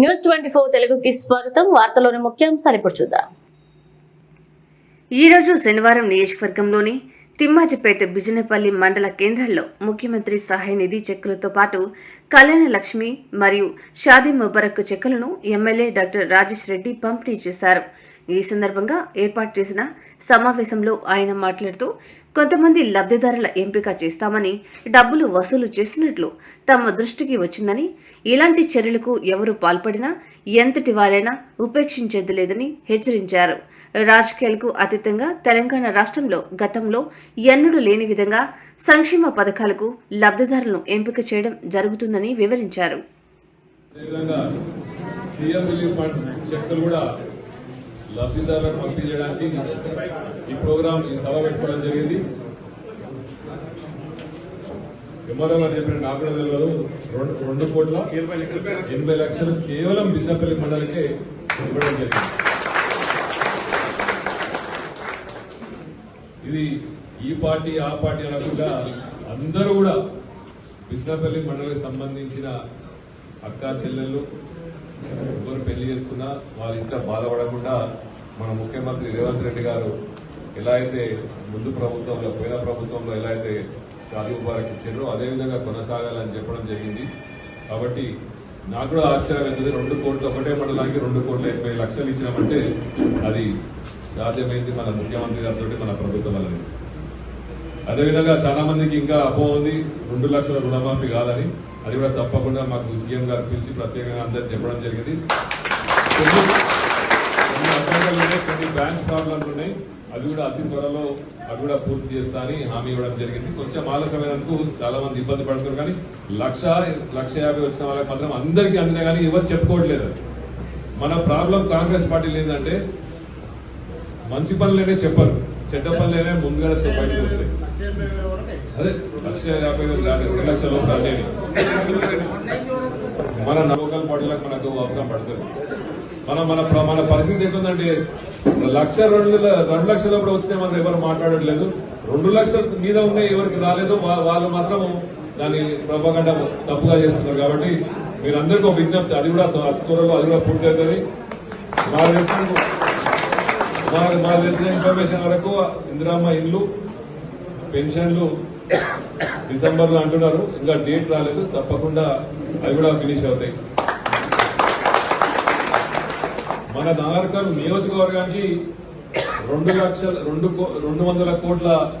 News twenty four తెలుగుకి స్వాగతం. వార్తలోని ముఖ్యాంశాలు ఇప్పుడు చూద్దాం. ఈ రోజు శనివారం నియోజకవర్గంలోని తిమ్మాజిపేట బిజినపల్లి మండల కేంద్రంలో ముఖ్యమంత్రి సహాయ నిధి చెక్కులతో పాటు కళ్యాణ లక్ష్మి మరియు షాదీ ముబారక్ చెక్కులను ఎమ్మెల్యే డాక్టర్ రాజేష్ రెడ్డి పంపిణీ చేశారు. ఈ సందర్భంగా ఏర్పాటు చేసిన సమావేశంలో ఆయన మాట్లాడుతూ కొంతమంది లబ్ధిదారుల ఎంపిక చేస్తామని డబ్బులు వసూలు చేసినట్లు తమ దృష్టికి వచ్చిందని ఇలాంటి చర్యలకు ఎవరు పాల్పడినా ఎంతటి వారైనా ఉపేక్షించేది లేదని హెచ్చరించారు. రాజకీయాలకు అతీతంగా తెలంగాణ రాష్ట్రంలో గతంలో ఎన్నడూ లేని విధంగా సంక్షేమ పథకాలకు లబ్ధిదారులను ఎంపిక చేయడం జరుగుతుందని వివరించారు. లబ్ధిదారులకు పంపిణీ చేయడానికి ఈ ప్రోగ్రాం ఈ సభ పెట్టుకోవడం జరిగింది. ఎంఆర్ఓ గారు చెప్పిన నాకు కూడా తెలియదు. రెండు రెండు కోట్ల ఎనభై లక్షలు కేవలం బిజినపల్లి మండలికే ఇవ్వడం జరిగింది. ఇది ఈ పార్టీ ఆ పార్టీ అనకుండా అందరూ కూడా బిజినపల్లి మండలికి సంబంధించిన అక్క చెల్లెళ్ళు ఎవరు పెళ్ళి చేసుకున్నా వాళ్ళ ఇంట బాధపడకుండా మన ముఖ్యమంత్రి రేవంత్ రెడ్డి గారు ఎలా అయితే ముందు ప్రభుత్వంలో పోయిన ప్రభుత్వంలో ఎలా అయితే షాదీ ముబారక్ ఇచ్చారో అదేవిధంగా కొనసాగాలని చెప్పడం జరిగింది. కాబట్టి నాకు కూడా ఆశ్చర్యం అవుతుంది రెండు కోట్లు ఒకటే మండలానికి రెండు కోట్ల ఎనభై లక్షలు ఇచ్చినామంటే అది సాధ్యమైంది మన ముఖ్యమంత్రి గారితో మన ప్రభుత్వం వల్లనే. అదేవిధంగా చాలా మందికి ఇంకా అపోహ ఉంది. రెండు లక్షల రుణమాఫీ కాదని. అది కూడా తప్పకుండా మాకు సీఎం గారు పిలిచి ప్రత్యేకంగా అందరికి చెప్పడం జరిగింది. కొన్ని కొన్ని అడ్డంకులు ఉన్నాయి, కొన్ని బ్యాంక్ ప్రాబ్లమ్స్ ఉన్నాయి. అవి కూడా అతి త్వరలో అవి కూడా పూర్తి చేస్తా అని హామీ ఇవ్వడం జరిగింది. కొంచెం ఆలస్యమైనందుకు చాలా మంది ఇబ్బంది పడుతున్నారు కానీ లక్ష లక్ష యాభై వచ్చిన వాళ్ళకి మాత్రం అందరికీ అందినా కానీ ఎవరు చెప్పుకోవట్లేదు. మన ప్రాబ్లం కాంగ్రెస్ పార్టీలు ఏంటంటే మంచి పనులేనే చెప్పరు. చెడ్డ పనులేనే ముందుగా బయటకు వస్తాయి. అదే లక్ష యాభై వేలు రెండు లక్షల అదేని. మన లోకల్ పార్టీలకు మనకు అవసరం పడుతుంది. మన మన మన పరిస్థితి ఏంటంటే లక్ష రెండు రెండు లక్షలు కూడా వచ్చినా మనం ఎవరు మాట్లాడట్లేదు. రెండు లక్షల మీద ఉన్నాయి ఎవరికి రాలేదో వాళ్ళు మాత్రం దాన్ని ప్రభాకండ తప్పుగా చేస్తున్నారు. కాబట్టి మీరందరికీ ఒక విజ్ఞప్తి అది కూడా త్వరలో అది కూడా పూర్తి అవుతుంది. మా తెలిసిన మా- తెలిసిన ఇన్ఫర్మేషన్ వరకు ఇందిరామ్మ ఇల్లు పెన్షన్లు డిసెంబర్లో అంటున్నారు. ఇంకా డేట్ రాలేదు. తప్పకుండా అవి కూడా ఫినిష్ అవుతాయి. మన నాగర్కర్ నియోజకవర్గానికి రెండు లక్షల రెండు కో- రెండు వందల కోట్ల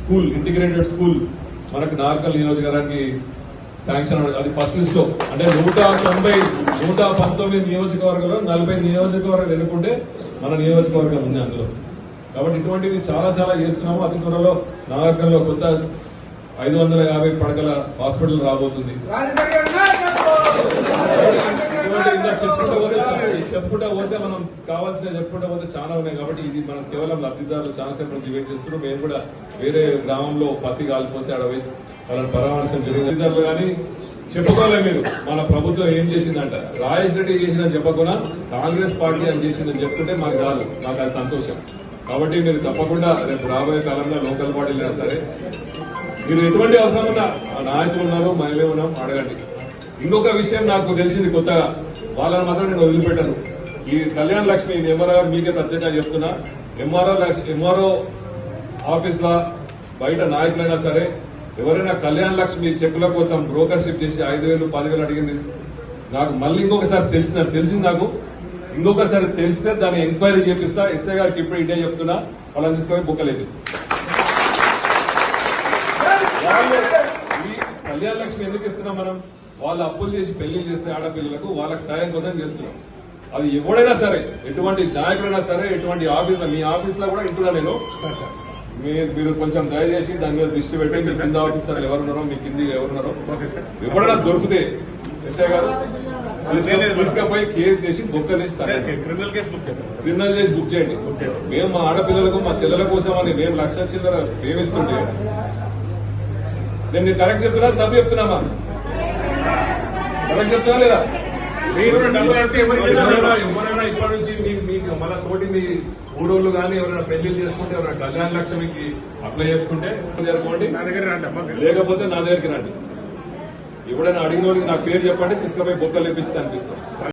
స్కూల్ ఇంటిగ్రేటెడ్ స్కూల్ మనకు నాగర్కల్ నియోజకవర్గానికి శాంక్షన్ అది ఫస్ట్ లిస్ట్లో అంటే నూట తొంభై నూట పంతొమ్మిది నియోజకవర్గంలో నలభై నియోజకవర్గాలు ఎన్నుకుంటే మన నియోజకవర్గం ఉంది అందులో. కాబట్టి ఇటువంటివి చాలా చాలా చేస్తున్నాము. అతి త్వరలో నాగర్కల్లో కొత్త ఐదు వందల యాభై పడకల హాస్పిటల్ రాబోతుంది. చెప్పుకుంటూ పోతే చెప్పుకుంటూ మనం కావాల్సిన చెప్పుకుంటూ పోతే చాలా ఉన్నాయి కాబట్టి ఇది మనం కేవలం లబ్ధిదారులు చాలా సేపు నుంచి వెయిట్ చేస్తున్నాం మేము కూడా వేరే గ్రామంలో పత్తి కాలిపోతే అక్కడ పోయి వాళ్ళని పరామర్శం జరిగింది. కానీ చెప్పుకోలే మీరు. మన ప్రభుత్వం ఏం చేసిందంట? రాజేష్ రెడ్డి చేసిందని చెప్పకుండా కాంగ్రెస్ పార్టీ అని చేసిందని చెప్తుంటే మాకు చాలు. మాకు అది సంతోషం. కాబట్టి మీరు తప్పకుండా రేపు రాబోయే కాలంలో లోకల్ పార్టీలైనా సరే మీరు ఎటువంటి అవసరం ఉన్నా ఆ నాయకులు ఉన్నారు మహిళలు ఉన్నాం అడగండి. ఇంకొక విషయం నాకు తెలిసింది కొత్తగా వాళ్ళని మాత్రం నేను వదిలిపెట్టాను. ఈ కళ్యాణ లక్ష్మి ఎంఆర్ఓ గారు మీకే ప్రత్యేకంగా చెప్తున్నా ఎంఆర్ఓ ఎంఆర్ఓ ఆఫీస్లో బయట నాయకులైనా సరే ఎవరైనా కళ్యాణ లక్ష్మి చెక్కుల కోసం బ్రోకర్షిప్ చేసి ఐదు వేలు పదివేలు అడిగింది. నాకు మళ్ళీ ఇంకొకసారి తెలిసిన తెలిసింది నాకు. ఇంకొకసారి తెలిస్తే దాన్ని ఎంక్వైరీ చేపిస్తా. ఎస్ఐ గారికి ఇప్పుడు ఇదే చెప్తున్నా. వాళ్ళని తీసుకొని బుక్కలు వేపిస్తా ఈ కళ్యాణ లక్ష్మి ఎందుకు ఇస్తున్నాం మనం? వాళ్ళు అప్పులు చేసి పెళ్ళి చేస్తే ఆడపిల్లలకు వాళ్ళకి సాయం కోసం చేస్తున్నాం. అది ఎవడైనా సరే ఎటువంటి నాయకుడైనా సరే ఎటువంటి ఆఫీస్ మీ ఆఫీస్లో కూడా ఇంటున్నా నేను. మీరు కొంచెం దయచేసి దాని మీద దృష్టి పెట్టి మీ కింద ఆఫీసర్లు ఎవరున్నారో మీ కింది ఎవరున్నారో. ఎవరైనా దొరికితే ఎస్ఐ గారు తీసుకపోయి కేసు చేసి బొక్కలేసి తరండి. క్రిమినల్ కేసు బుక్ క్రిమినల్ చేసి బుక్ చేయండి. మేము మా ఆడపిల్లలకు మా చెల్లెల కోసం అని మేము లక్ష చిల్లర ప్రేమిస్తుంటే నేను నీకు కరెక్ట్ చెప్తున్నా తప్పు చెప్తున్నామా కరెక్ట్ చెప్తున్నా లేదా? ఎవరైనా ఇప్పటి నుంచి మీ- మీకు మన తోటి మీ ఊరోళ్ళు కానీ ఎవరైనా పెళ్ళి చేసుకుంటే ఎవరైనా కళ్యాణ లక్ష్మికి అప్లై చేసుకుంటే జరుపుకోండి నా దగ్గర రండి అమ్మా. మీరు. లేకపోతే నా దగ్గరికి రండి. ఎవడైనా అడిగినోడికి నా పేరు చెప్పండి తీసుకుపోయి బొక్కలు ఇప్పించి కనిపిస్తాం